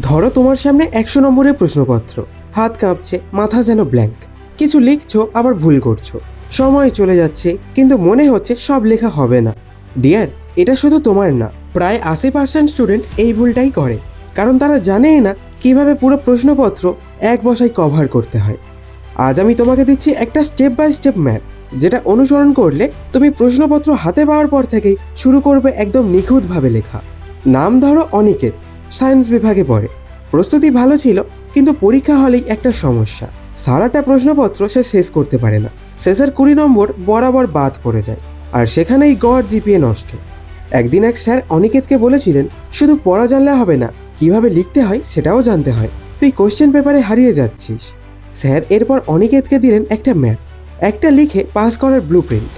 ধরো তোমার সামনে একশো নম্বরের প্রশ্নপত্র। হাত কাঁপছে, মাথা যেন ব্ল্যাঙ্ক কিছু লিখছো, আবার ভুল করছ। সময় চলে যাচ্ছে, কিন্তু মনে হচ্ছে সব লেখা হবে না। ডিয়ার এটা শুধু তোমার না, প্রায় আশি পার্সেন্ট স্টুডেন্ট এই ভুলটাই করে। কারণ তারা জানেই না কীভাবে পুরো প্রশ্নপত্র এক বসায় কভার করতে হয়। আজ আমি তোমাকে দিচ্ছি একটা স্টেপ বাই স্টেপ ম্যাপ যেটা অনুসরণ করলে তুমি প্রশ্নপত্র হাতে পাওয়ার পর থেকেই শুরু করবে একদম নিখুঁতভাবে লেখা। নাম ধরো অনিকেত। সায়েন্স বিভাগে পড়ে। প্রস্তুতি ভালো ছিল, কিন্তু পরীক্ষা হলেই একটা সমস্যা। সারাটা প্রশ্নপত্র সে শেষ করতে পারে না। শেষের কুড়ি নম্বর বরাবর বাদ পড়ে যায়, আর সেখানেই গড় জিপিএ নষ্ট। একদিন এক স্যার অনিকেতকে বলেছিলেন, শুধু পড়া জানলে হবে না, কীভাবে লিখতে হয় সেটাও জানতে হয়। তুই কোশ্চেন পেপারে হারিয়ে যাচ্ছিস। স্যার এরপর অনিকেতকে দিলেন একটা ম্যাপ। একটা লিখে পাস করার ব্লু প্রিন্ট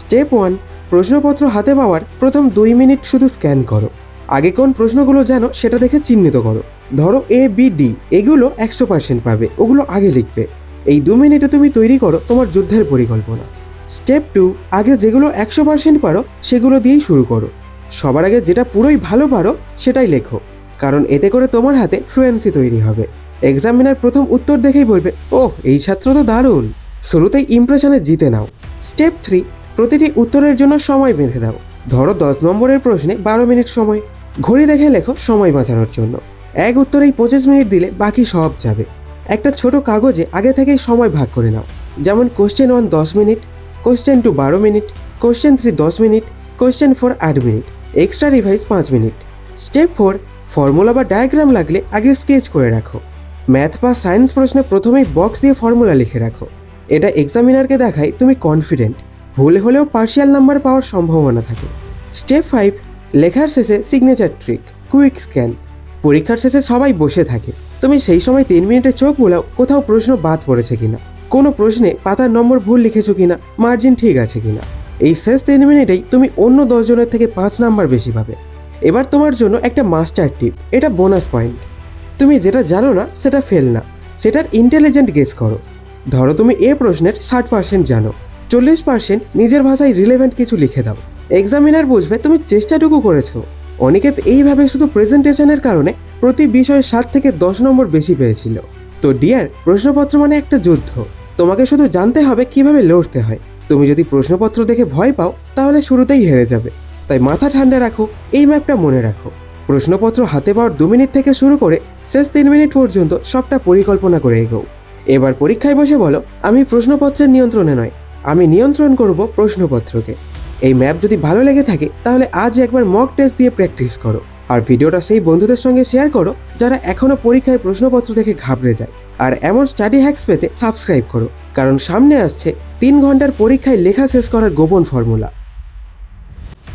স্টেপ ওয়ান, প্রশ্নপত্র হাতে পাওয়ার প্রথম দুই মিনিট শুধু স্ক্যান করো। আগে কোন প্রশ্নগুলো জানো সেটা দেখে চিহ্নিত করো। ধরো এ বি ডি এগুলো একশো পার্সেন্ট পাবে, ওগুলো আগে লিখবে। এই দু মিনিটে তুমি তৈরি করো তোমার যুদ্ধের পরিকল্পনা। স্টেপ টু আগে যেগুলো একশো পার্সেন্ট পারো, সেগুলো দিয়েই শুরু করো। সবার আগে যেটা পুরোই ভালো পারো, সেটাই লেখো। কারণ এতে করে তোমার হাতে ফ্লুয়েন্সি তৈরি হবে। এক্সামিনার প্রথম উত্তর দেখেই বলবে, ওহ, এই ছাত্র তো দারুণ। শুরুতেই ইমপ্রেশনে জিতে নাও। স্টেপ থ্রি প্রতিটি উত্তরের জন্য সময় বেঁধে দাও। ধরো দশ নম্বরের প্রশ্নে বারো মিনিট সময়। ঘড়ি দেখে লেখো, সময় বাঁচানোর জন্য। এক উত্তরেই পঁচিশ মিনিট দিলে বাকি সব যাবে। একটা ছোট কাগজে আগে থেকেই সময় ভাগ করে নাও। যেমন কোশ্চেন ওয়ান দশ মিনিট কোশ্চেন টু বারো মিনিট কোশ্চেন থ্রি দশ মিনিট কোশ্চেন ফোর আট মিনিট এক্সট্রা রিভাইজ পাঁচ মিনিট। স্টেপ ফোর ফর্মুলা বা ডায়াগ্রাম লাগলে আগে স্কেচ করে রাখো। ম্যাথ বা সায়েন্স প্রশ্নে প্রথমেই বক্স দিয়ে ফর্মুলা লিখে রাখো। এটা এক্সামিনারকে দেখায় তুমি কনফিডেন্ট ভুল হলেও পার্শিয়াল নাম্বার পাওয়ার সম্ভাবনা থাকে। স্টেপ ফাইভ লেখার শেষে সিগনেচার ট্রিক কুইক স্ক্যান পরীক্ষার শেষে সবাই বসে থাকে। তুমি সেই সময় তিন মিনিটে চোখ বোলাও, কোথাও প্রশ্ন বাদ পড়েছে কিনা। কোনো প্রশ্নে পাতার নম্বর ভুল লিখেছো কিনা মার্জিন ঠিক আছে কিনা। এই শেষ তিন মিনিটেই তুমি অন্য দশজনের থেকে পাঁচ নাম্বার বেশি পাবে। এবার তোমার জন্য একটা মাস্টার টিপ এটা বোনাস পয়েন্ট তুমি যেটা জানো না, সেটা ফেল না। সেটার ইন্টেলিজেন্ট গেস করো। ধরো তুমি এ প্রশ্নের ষাট পার্সেন্ট জানো। চল্লিশ পার্সেন্ট নিজের ভাষায় রিলেভেন্ট কিছু লিখে দাও। এক্সামিনার বুঝবে তুমি চেষ্টাটুকু করেছ। অনিকেত এইভাবে শুধু প্রেজেন্টেশনের কারণে প্রতি বিষয়ে সাত থেকে দশ নম্বর বেশি পেয়েছিল। তো ডিয়ার, প্রশ্নপত্র মানে একটা যুদ্ধ। তোমাকে শুধু জানতে হবে কীভাবে লড়তে হয়। তুমি যদি প্রশ্নপত্র দেখে ভয় পাও, তাহলে শুরুতেই হেরে যাবে। তাই মাথা ঠান্ডা রাখো, এই ম্যাপটা মনে রাখো। প্রশ্নপত্র হাতে পাওয়ার দু মিনিট থেকে শুরু করে শেষ তিন মিনিট পর্যন্ত সবটা পরিকল্পনা করে এগোও এবার পরীক্ষায় বসে বলো, আমি প্রশ্নপত্রের নিয়ন্ত্রণে নয়, আমি নিয়ন্ত্রণ করব প্রশ্নপত্রকে। এই ম্যাপ যদি ভালো লেগে থাকে, তাহলে আজ একবার মক টেস্ট দিয়ে প্র্যাকটিস করো। আর ভিডিওটা সেই বন্ধুদের সঙ্গে শেয়ার করো, যারা এখনও পরীক্ষায় প্রশ্নপত্র দেখে ঘাবড়ে যায়। আর এমন স্টাডি হ্যাক্স পেতে সাবস্ক্রাইব করো, কারণ সামনে আসছে তিন ঘণ্টার পরীক্ষায় লেখা শেষ করার গোপন ফর্মুলা